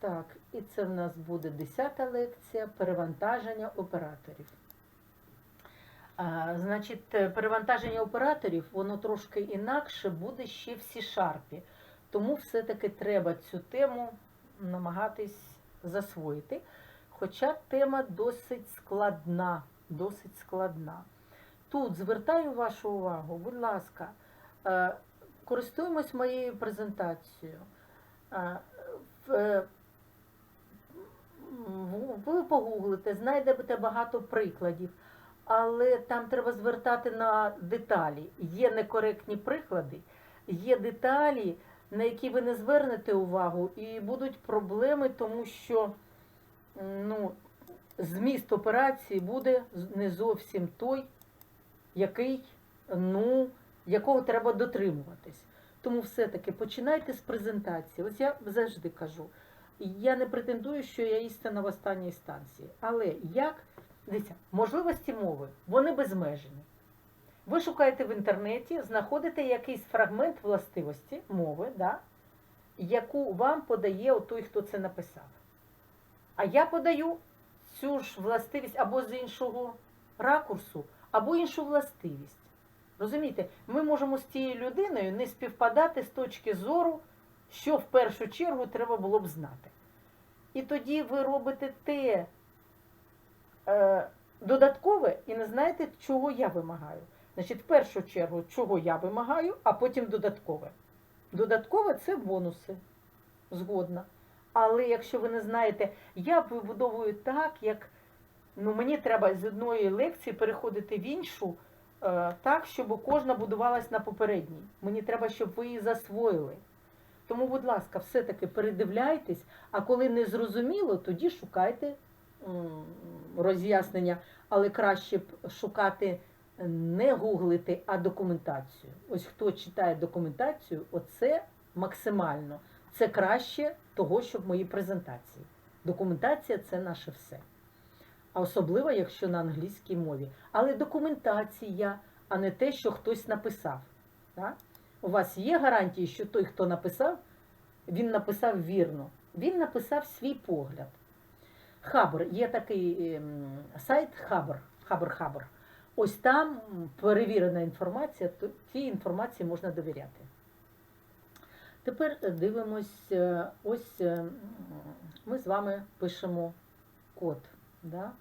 Так, і це в нас буде 10 лекція перевантаження операторів. А, значить, е, перевантаження операторів, воно трошки інакше буде ще в C-Sharp. Тому все-таки треба цю тему намагатись засвоїти. Хоча тема досить складна, досить складна. Тут звертаю вашу увагу, будь ласка, е, користуємось моєю презентацією. Е, Ви погуглите, знайдете багато прикладів, але там треба звертати на деталі. Є некоректні приклади, є деталі, на які ви не звернете увагу, і будуть проблеми, тому що ну, зміст операції буде не зовсім той, який, ну, якого треба дотримуватись. Тому все-таки починайте з презентації. Ось я завжди кажу, я не претендую, що я істина в останній станції. Але як, дивіться, можливості мови, вони безмежні. Ви шукаєте в інтернеті, знаходите якийсь фрагмент властивості мови, да, яку вам подає той, хто це написав. А я подаю цю ж властивість або з іншого ракурсу, або іншу властивість. Розумієте, ми можемо з цією людиною не співпадати з точки зору, що в першу чергу треба було б знати. І тоді ви робите те е, додаткове і не знаєте, чого я вимагаю. Значить, в першу чергу, чого я вимагаю, а потім додаткове. Додаткове це бонуси. Згодна. Але якщо ви не знаєте, я вибудовую так, як ну, мені треба з одної лекції переходити в іншу, е, так, щоб кожна будувалась на попередній. Мені треба, щоб ви її засвоїли. Тому, будь ласка, все-таки передивляйтесь, а коли не зрозуміло, тоді шукайте роз'яснення, але краще б шукати не гуглити, а документацію. Ось хто читає документацію, оце максимально. Це краще того, щоб мої презентації. Документація це наше все. А особливо, якщо на англійській мові. Але документація, а не те, що хтось написав. Так? У вас є гарантії, що той, хто написав, він написав вірно. Він написав свій погляд. Хабр, є такий ем, сайт Хабр, Хабр Хабр. Ось там перевірена інформація, то тій інформації можна довіряти. Тепер дивимось, е, ось е, ми з вами пишемо код. Да?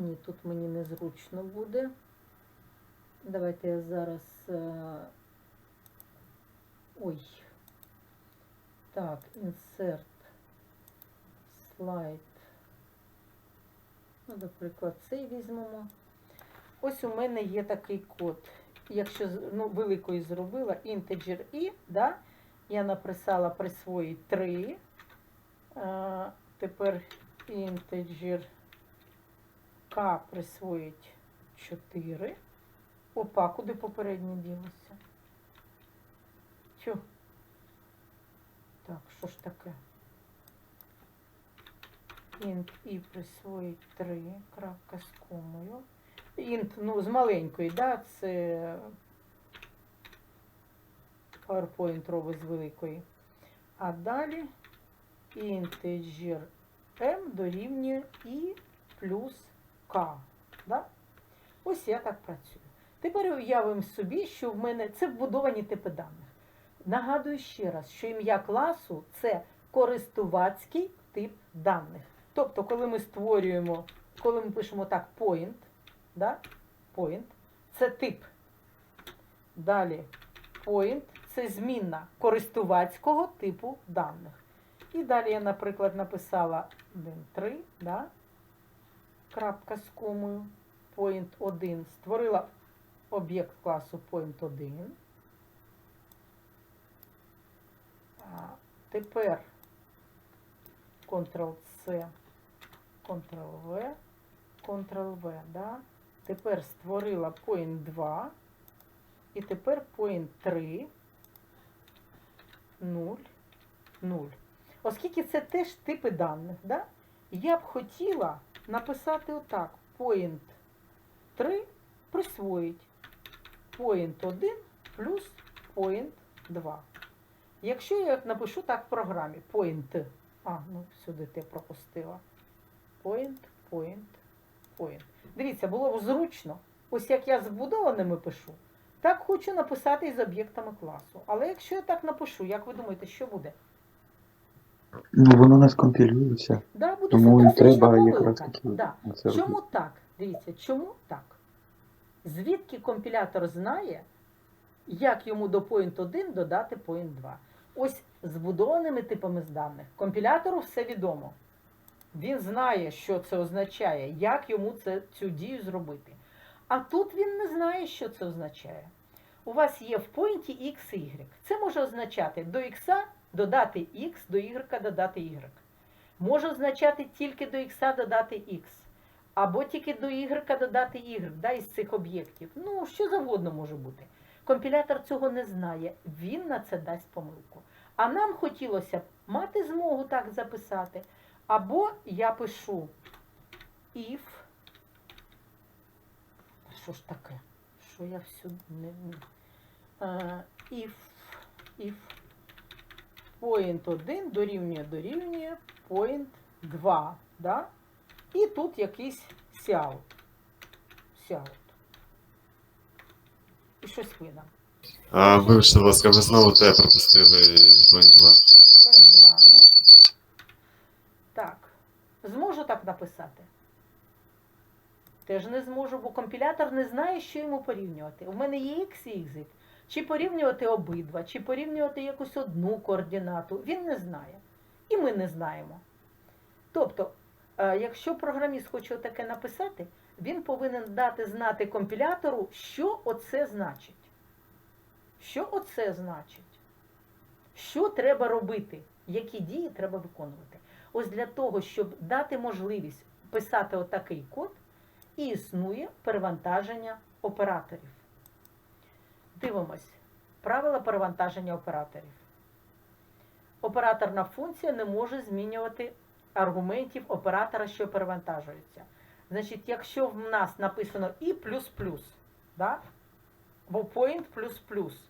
Ні, тут мені незручно буде. Давайте я зараз. Ой. Так, insert слайд. Ну, наприклад, цей візьмемо. Ось у мене є такий код. Якщо ну, великою зробила integer i, да, я написала присвоїть 3. А, тепер integer k присвоїть 4. Опа, куди попереднє ділося? Тю. Так, що ж таке? Int і присвоїть 3, крапка з комою. Int, ну, з маленької, да, це PowerPoint робить з великої. А далі integer m дорівнює і плюс k. Да? Ось я так працюю. Тепер уявимо собі, що в мене це вбудовані типи даних. Нагадую ще раз, що ім'я класу це користувацький тип даних. Тобто, коли ми створюємо, коли ми пишемо так point, да? point це тип. Далі point це змінна користувацького типу даних. І далі я, наприклад, написала 1.3, да? крапка з комою, point 1, створила об'єкт класу point 1. А тепер Ctrl-C, Ctrl-V, Ctrl-V, да? Тепер створила point 2. І тепер point 3, 0, 0. Оскільки це теж типи даних, да? я б хотіла написати отак. Point 3 присвоїть point 1 плюс point 2. Якщо я напишу так в програмі point А, ну сюди ти пропустила. Point, point, point. Дивіться, було б зручно. Ось як я з вбудованими пишу, так хочу написати і з об'єктами класу. Але якщо я так напишу, як ви думаєте, що буде? Ну, воно не скомпілюється. Да, буде Тому і треба якраз таки Да. це Чому робити. так? Дивіться, чому так? Звідки компілятор знає, як йому до point 1 додати point 2? Ось з будованими типами з даних компілятору все відомо. Він знає, що це означає, як йому це, цю дію зробити. А тут він не знає, що це означає. У вас є в поінті x y. Це може означати до x додати x, до y додати y. Може означати тільки до x додати x. Або тільки до y додати y, да, із цих об'єктів. Ну, що завгодно може бути. Компілятор цього не знає, він на це дасть помилку. А нам хотілося б мати змогу так записати. Або я пишу if. Що ж таке? Що я всюди не. Е, if, if point 1 дорівнює дорівнює point 2. Да? І тут якийсь сяут. Сяут. І щось видам. А, вибачте, будь ласка, ви знову те пропустили point 2. Point 2. Ну. Так. Зможу так написати? Теж не зможу, бо компілятор не знає, що йому порівнювати. У мене є x і y. Чи порівнювати обидва, чи порівнювати якусь одну координату. Він не знає. І ми не знаємо. Тобто, е, якщо програміст хоче таке написати, він повинен дати знати компілятору, що оце значить. Що оце значить? Що треба робити, які дії треба виконувати. Ось для того, щоб дати можливість писати отакий код, і існує перевантаження операторів. Дивимось. Правила перевантаження операторів. Операторна функція не може змінювати аргументів оператора, що перевантажується. Значить, якщо в нас написано і плюс плюс, бо point плюс плюс.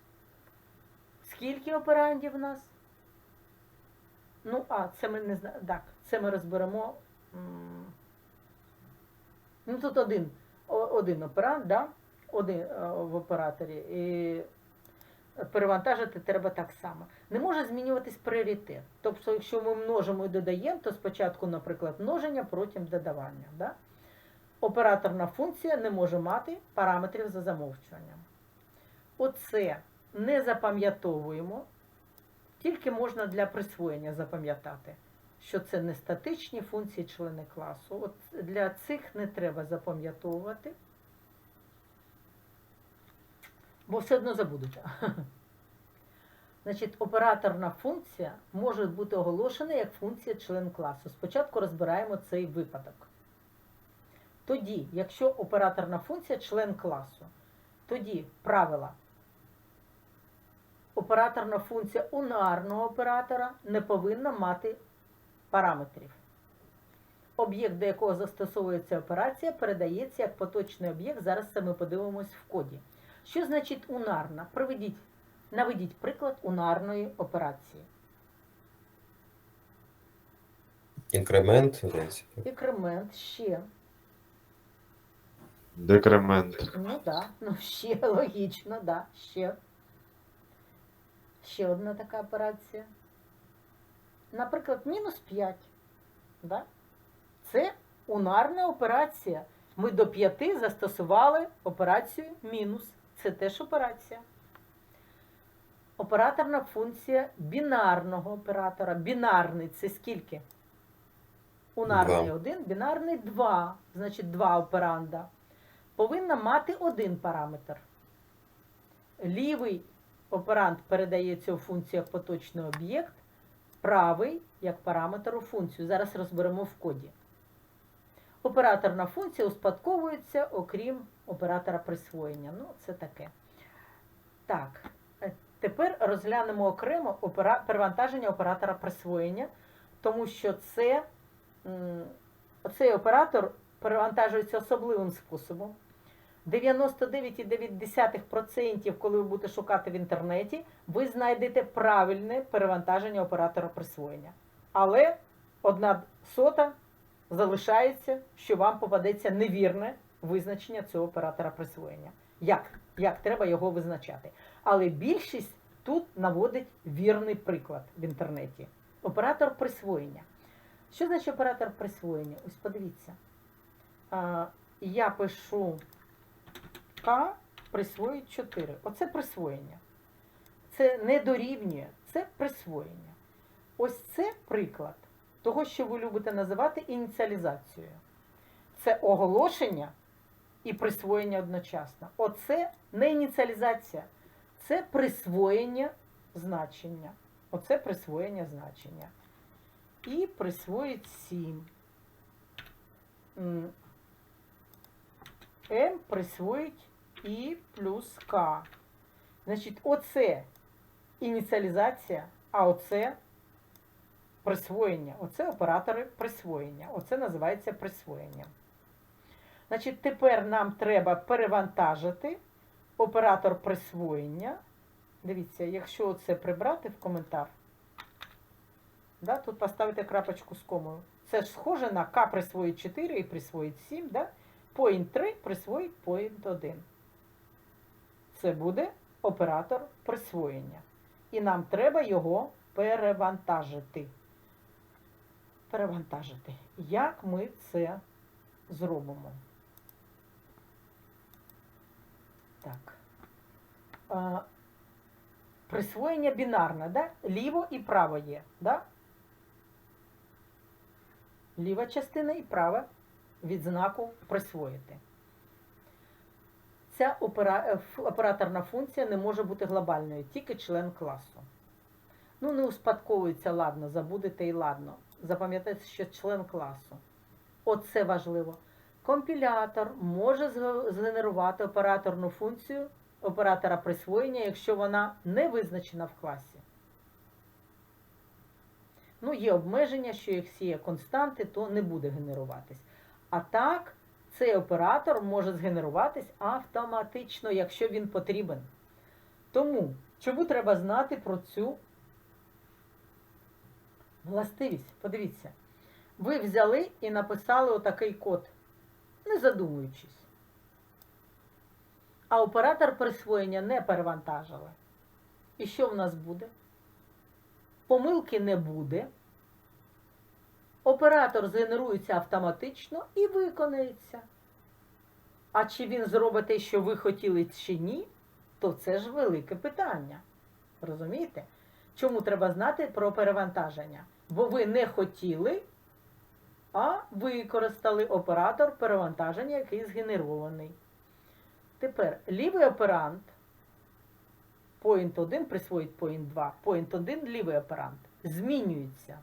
Скільки операндів в нас? Ну, а, це ми не знаємо. Так, це ми розберемо. Ну, тут один, один оперант, да? один е, в операторі. І перевантажити треба так само. Не може змінюватись пріоритет. Тобто, якщо ми множимо і додаємо, то спочатку, наприклад, множення, потім додавання. Да? Операторна функція не може мати параметрів за замовчуванням. Оце не запам'ятовуємо, тільки можна для присвоєння запам'ятати, що це не статичні функції члени класу. От для цих не треба запам'ятовувати, бо все одно забудуть. Значить, операторна функція може бути оголошена як функція член класу. Спочатку розбираємо цей випадок. Тоді, якщо операторна функція член класу, тоді правила. Операторна функція унарного оператора не повинна мати параметрів. Об'єкт, до якого застосовується операція, передається як поточний об'єкт. Зараз це ми подивимось в коді. Що значить унарна? Приведіть, наведіть приклад унарної операції. Інкремент. Інкремент ще. Декремент. Ну да, ну ще логічно, да, ще. Ще одна така операція. Наприклад, мінус 5. Да? Це унарна операція. Ми до 5 застосували операцію мінус. Це теж операція. Операторна функція бінарного оператора. Бінарний це скільки? Унарний Два. 1, бінарний 2. Значить, 2 операнда повинна мати один параметр. Лівий операнд передається у функцію як поточний об'єкт, правий як параметр у функцію. Зараз розберемо в коді. Операторна функція успадковується, окрім оператора присвоєння. Ну, це таке. Так, тепер розглянемо окремо опера... перевантаження оператора присвоєння, тому що це, цей оператор перевантажується особливим способом. 99,9%, коли ви будете шукати в інтернеті, ви знайдете правильне перевантаження оператора присвоєння. Але одна сота залишається, що вам попадеться невірне визначення цього оператора присвоєння. Як? Як треба його визначати? Але більшість тут наводить вірний приклад в інтернеті. Оператор присвоєння. Що значить оператор присвоєння? Ось подивіться. Я пишу К присвоїть 4. Оце присвоєння. Це не дорівнює, це присвоєння. Ось це приклад того, що ви любите називати ініціалізацією. Це оголошення і присвоєння одночасно. Оце не ініціалізація, це присвоєння значення. Оце присвоєння значення. І присвоїть 7. М, присвоїть І плюс К. Значить, оце ініціалізація, а оце присвоєння. Оце оператори присвоєння. Оце називається присвоєнням. Значить, тепер нам треба перевантажити оператор присвоєння. Дивіться, якщо це прибрати в коментар, да, тут поставити крапочку з комою. Це ж схоже на К присвоїть 4 і присвоїть 7, да? point 3 присвоїть point 1. Це буде оператор присвоєння. І нам треба його перевантажити. Перевантажити. Як ми це зробимо? Так. А, присвоєння бінарне, да? Ліво і право є, да? Ліва частина і права від знаку присвоїти. Ця е, операторна функція не може бути глобальною, тільки член класу. Ну, не успадковується, ладно, забудете і ладно. Запам'ятайте, що член класу. Оце важливо. Компілятор може згенерувати операторну функцію оператора присвоєння, якщо вона не визначена в класі. Ну, є обмеження, що якщо є константи, то не буде генеруватись. А так, цей оператор може згенеруватись автоматично, якщо він потрібен. Тому, чому треба знати про цю властивість? Подивіться, ви взяли і написали отакий код, не задумуючись. А оператор присвоєння не перевантажили. І що в нас буде? Помилки не буде. Оператор згенерується автоматично і виконається. А чи він зробить те, що ви хотіли, чи ні, то це ж велике питання. Розумієте? Чому треба знати про перевантаження? Бо ви не хотіли, а використали оператор перевантаження, який згенерований. Тепер лівий оперант, point 1 присвоїть point 2, point 1 лівий оперант, змінюється.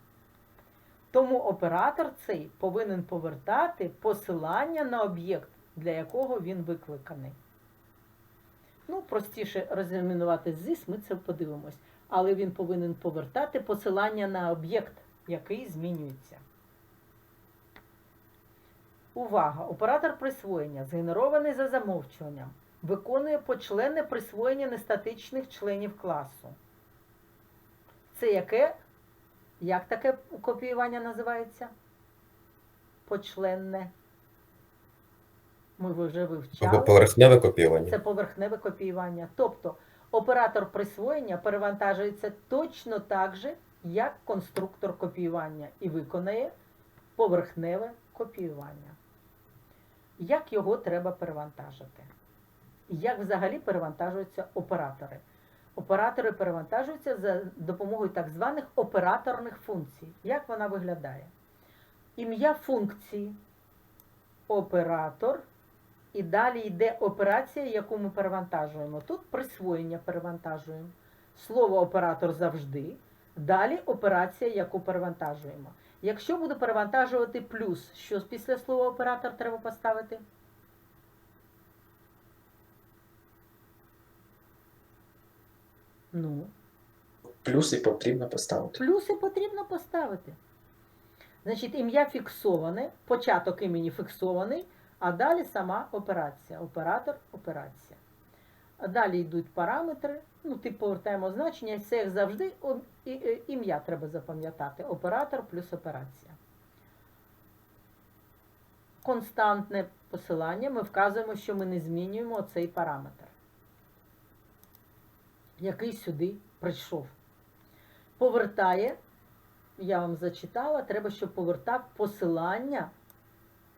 Тому оператор цей повинен повертати посилання на об'єкт, для якого він викликаний. Ну, простіше розмінувати зіс, ми це подивимось. Але він повинен повертати посилання на об'єкт, який змінюється. Увага! Оператор присвоєння, згенерований за замовчуванням, виконує почленне присвоєння нестатичних членів класу. Це яке? Як таке копіювання називається? Почленне. Ми вже вивчали. Поверхневе копіювання. Це поверхневе копіювання. Тобто оператор присвоєння перевантажується точно так же, як конструктор копіювання, і виконає поверхневе копіювання. Як його треба перевантажити? Як взагалі перевантажуються оператори? Оператори перевантажуються за допомогою так званих операторних функцій. Як вона виглядає? Ім'я функції, оператор, і далі йде операція, яку ми перевантажуємо. Тут присвоєння перевантажуємо. Слово оператор завжди. Далі операція, яку перевантажуємо. Якщо буду перевантажувати плюс, що після слова оператор треба поставити? Ну, Плюси потрібно поставити. плюси потрібно поставити. Значить, ім'я фіксоване, початок імені фіксований, а далі сама операція. Оператор, операція. А Далі йдуть параметри, ну, тип повертаємо значення, і це як завжди і- ім'я треба запам'ятати. Оператор плюс операція. Константне посилання ми вказуємо, що ми не змінюємо цей параметр, який сюди прийшов. Повертає, я вам зачитала, треба, щоб повертав посилання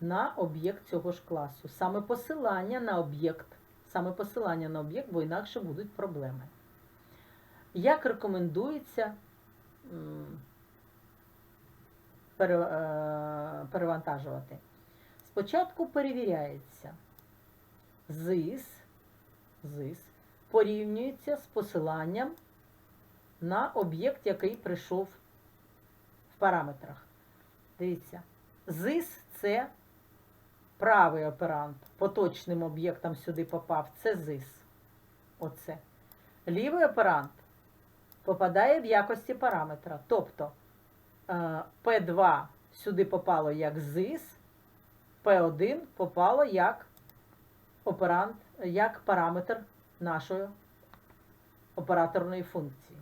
на об'єкт цього ж класу. Саме посилання на об'єкт, саме посилання на об'єкт, бо інакше будуть проблеми. Як рекомендується е, перевантажувати? Спочатку перевіряється ZIS, ZIS порівнюється з посиланням на об'єкт, який прийшов в параметрах. Дивіться, ZIS це правий оперант. Поточним об'єктом сюди попав. Це ZIS. Оце. Лівий оперант попадає в якості параметра. Тобто е, P2 сюди попало як ZIS, P1 попало як оперант, як параметр нашої операторної функції.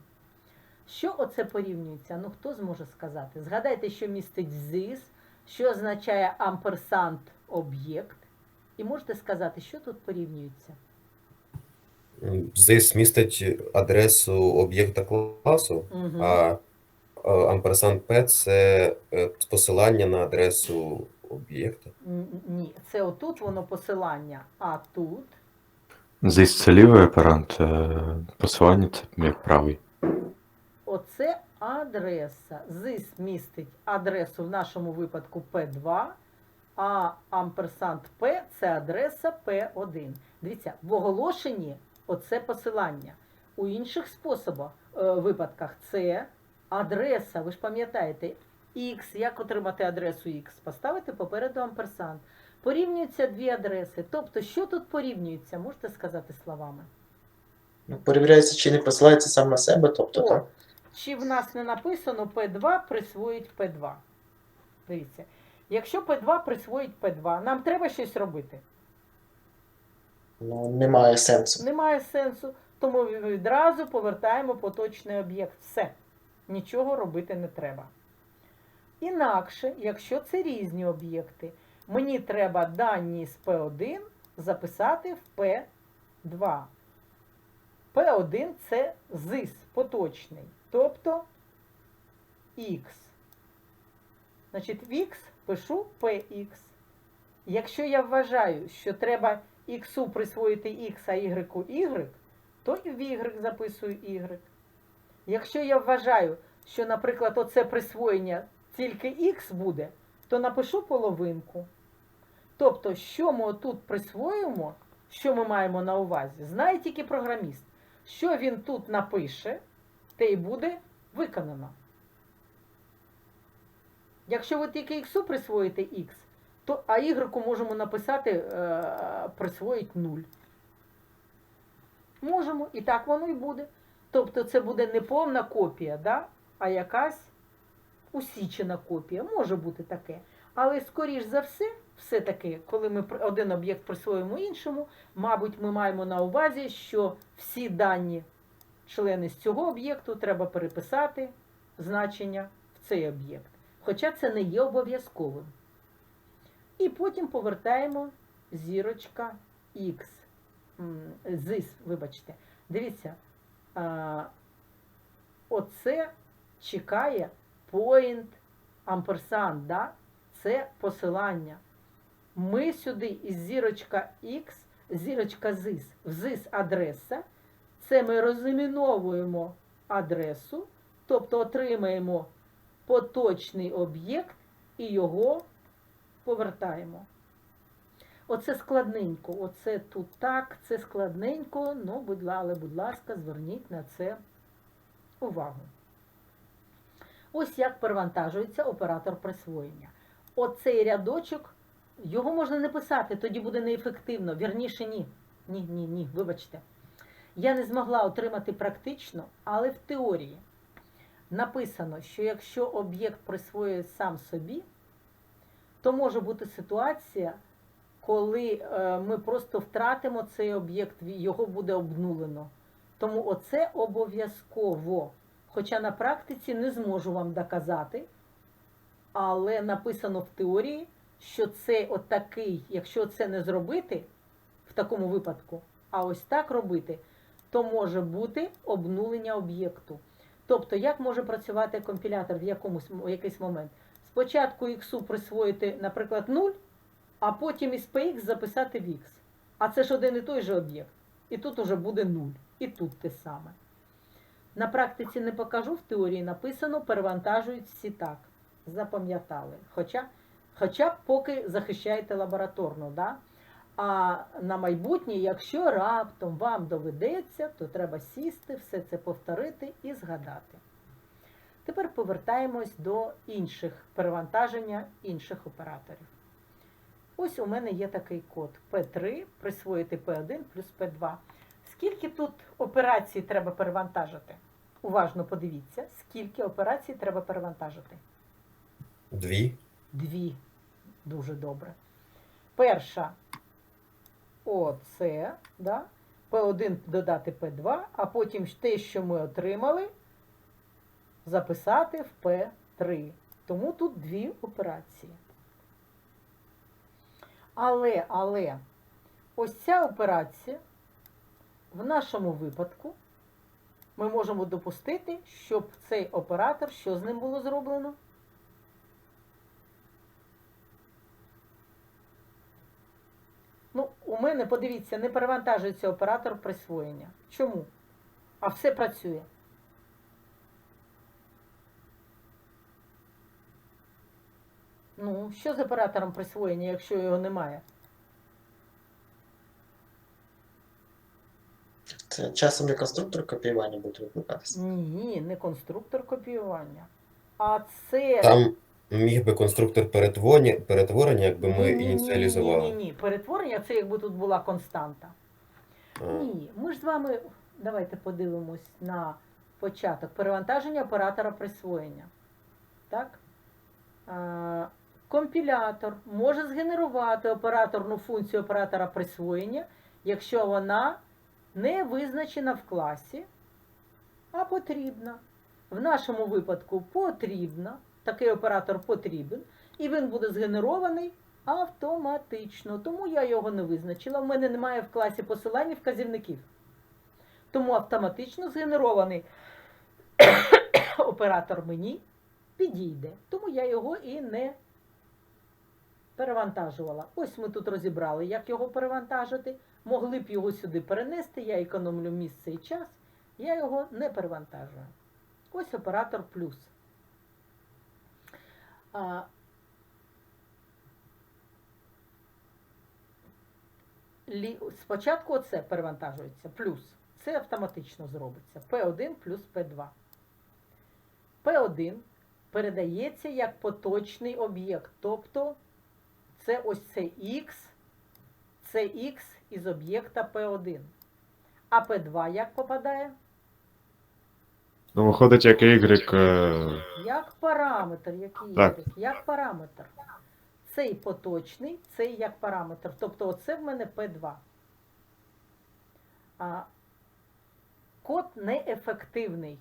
Що оце порівнюється? Ну, хто зможе сказати? Згадайте, що містить ZIS, що означає амперсант об'єкт. І можете сказати, що тут порівнюється? Здесь містить адресу об'єкта класу, Угу. а амперсант P це е, посилання на адресу об'єкта. Ні, це отут воно посилання, а тут Здесь це лівий оперант, е, посилання це як правий. оце адреса. ЗИС містить адресу в нашому випадку P2, а амперсант P це адреса P1. Дивіться, в оголошенні оце посилання. У інших способах, е, випадках це адреса. Ви ж пам'ятаєте, X, як отримати адресу X? Поставити попереду амперсант. Порівнюються дві адреси. Тобто, що тут порівнюється, можете сказати словами? Ну, перевіряється, чи не посилається сам на себе, тобто О, так. Чи в нас не написано P2 присвоїть P2? Дивіться, якщо P2 присвоїть P2, нам треба щось робити. Ну, немає сенсу. Немає сенсу, тому відразу повертаємо поточний об'єкт. Все. Нічого робити не треба. Інакше, якщо це різні об'єкти, мені треба дані з P1 записати в P2. P1 це ZIS поточний, тобто X. Значить, в X пишу PX. Якщо я вважаю, що треба X присвоїти X, а Y Y, то і в Y записую Y. Якщо я вважаю, що, наприклад, оце присвоєння тільки X буде, то напишу половинку. Тобто, що ми тут присвоїмо, що ми маємо на увазі, знає тільки програміст. Що він тут напише, те й буде виконано. Якщо ви тільки X присвоїте X, то а Y можемо написати е, присвоїть 0. Можемо, і так воно і буде. Тобто це буде не повна копія, да? а якась усічена копія. Може бути таке. Але, скоріш за все, все-таки, коли ми один об'єкт присвоїмо іншому, мабуть, ми маємо на увазі, що всі дані члени з цього об'єкту треба переписати значення в цей об'єкт. Хоча це не є обов'язковим. І потім повертаємо зірочка X. ZIS, вибачте. Дивіться, оце чекає point ampersand, да? це посилання. Ми сюди із зірочка X, зірочка ZIS, в ZIS адреса, це ми розіміновуємо адресу, тобто отримаємо поточний об'єкт і його повертаємо. Оце складненько, оце тут так, це складненько, ну, будь, але, будь ласка, зверніть на це увагу. Ось як перевантажується оператор присвоєння. Оцей рядочок, його можна не писати, тоді буде неефективно. Вірніше, ні. Ні, ні, ні, вибачте. Я не змогла отримати практично, але в теорії написано, що якщо об'єкт присвоює сам собі, то може бути ситуація, коли е, ми просто втратимо цей об'єкт, його буде обнулено. Тому оце обов'язково. Хоча на практиці не зможу вам доказати, але написано в теорії, що це отакий, якщо це не зробити в такому випадку, а ось так робити, то може бути обнулення об'єкту. Тобто, як може працювати компілятор в якомусь в якийсь момент? Спочатку іксу присвоїти, наприклад, 0, а потім із px записати в x. А це ж один і той же об'єкт. І тут уже буде 0. І тут те саме. На практиці не покажу, в теорії написано, перевантажують всі так. Запам'ятали. Хоча, хоча б поки захищаєте лабораторно. Да? А на майбутнє, якщо раптом вам доведеться, то треба сісти, все це повторити і згадати. Тепер повертаємось до інших перевантаження інших операторів. Ось у мене є такий код P3 присвоїти P1 плюс P2. Скільки тут операцій треба перевантажити? Уважно подивіться, скільки операцій треба перевантажити. Дві. Дві. Дуже добре. Перша оце, да? P1 додати P2, а потім те, що ми отримали, записати в P3. Тому тут дві операції. Але, але, ось ця операція в нашому випадку ми можемо допустити, щоб цей оператор, що з ним було зроблено? Ну, у мене, подивіться, не перевантажується оператор присвоєння. Чому? А все працює. Ну, що з оператором присвоєння, якщо його немає? Це часом не конструктор копіювання буде викликатися. Ні, не конструктор копіювання. А це. Там міг би конструктор перетворення, перетворення якби ми Ні, ініціалізували. Ні, ні, ні. Перетворення це якби тут була константа. А, Ні, ми ж з вами давайте подивимось на початок перевантаження оператора присвоєння. Так? А, компілятор може згенерувати операторну функцію оператора присвоєння, якщо вона не визначена в класі, а потрібна. В нашому випадку потрібна, такий оператор потрібен, і він буде згенерований автоматично. Тому я його не визначила. В мене немає в класі посилання вказівників. Тому автоматично згенерований оператор мені підійде. Тому я його і не перевантажувала. Ось ми тут розібрали, як його перевантажити. Могли б його сюди перенести, я економлю місце і час, я його не перевантажую. Ось оператор плюс. А, лі- Спочатку оце перевантажується, плюс. Це автоматично зробиться. P1 плюс P2. P1 передається як поточний об'єкт. Тобто це ось це X, це X із об'єкта P1. А P2 як попадає? Ну, виходить, як Y. е, Як параметр, який Так. Y? Як параметр. Цей поточний, цей як параметр. Тобто оце в мене P2. А, код неефективний,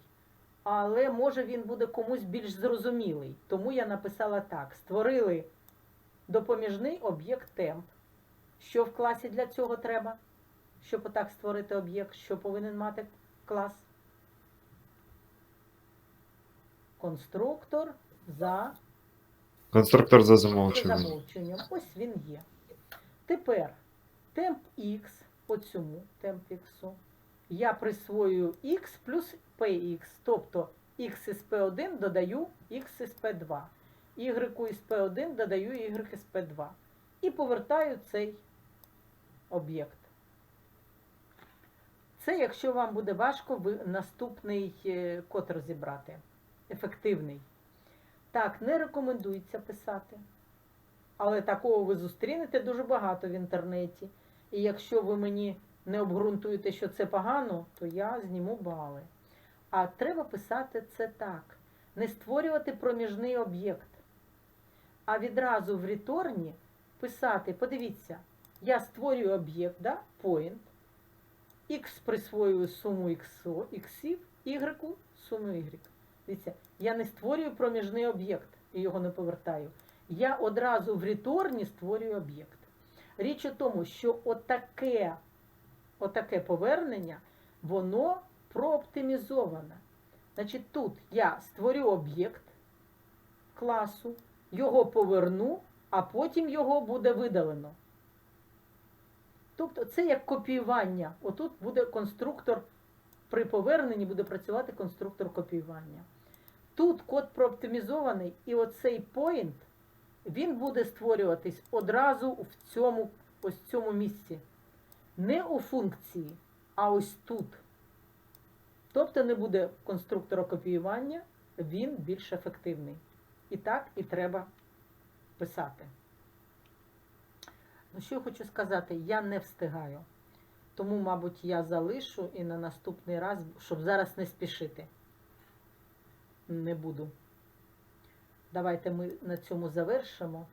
але може він буде комусь більш зрозумілий. Тому я написала так: створили допоміжний об'єкт темп. Що в класі для цього треба? Щоб отак створити об'єкт, що повинен мати клас? Конструктор за Конструктор за за замовченням. Ось він є. Тепер темп X, по цьому темп X, я присвоюю X плюс PX, тобто X із P1 додаю X із P2, Y із P1 додаю Y із P2. І повертаю цей об'єкт. Це, якщо вам буде важко, ви наступний е, код розібрати. Ефективний. Так, не рекомендується писати. Але такого ви зустрінете дуже багато в інтернеті. І якщо ви мені не обґрунтуєте, що це погано, то я зніму бали. А треба писати це так: не створювати проміжний об'єкт, а відразу в реторні писати, подивіться, Я створюю об'єкт, да? point, x присвоюю суму іксо- іксів, y суму y. Дивіться, я не створюю проміжний об'єкт і його не повертаю. Я одразу в реторні створюю об'єкт. Річ у тому, що отаке, отаке повернення, воно прооптимізоване. Значить, тут я створю об'єкт класу, його поверну, а потім його буде видалено. Тобто це як копіювання. Отут буде конструктор, при поверненні буде працювати конструктор копіювання. Тут код прооптимізований, і оцей point, він буде створюватись одразу в цьому, ось цьому місці. Не у функції, а ось тут. Тобто не буде конструктора копіювання, він більш ефективний. І так і треба писати. Ну, що я хочу сказати, я не встигаю. Тому, мабуть, я залишу і на наступний раз, щоб зараз не спішити. Не буду. Давайте ми на цьому завершимо.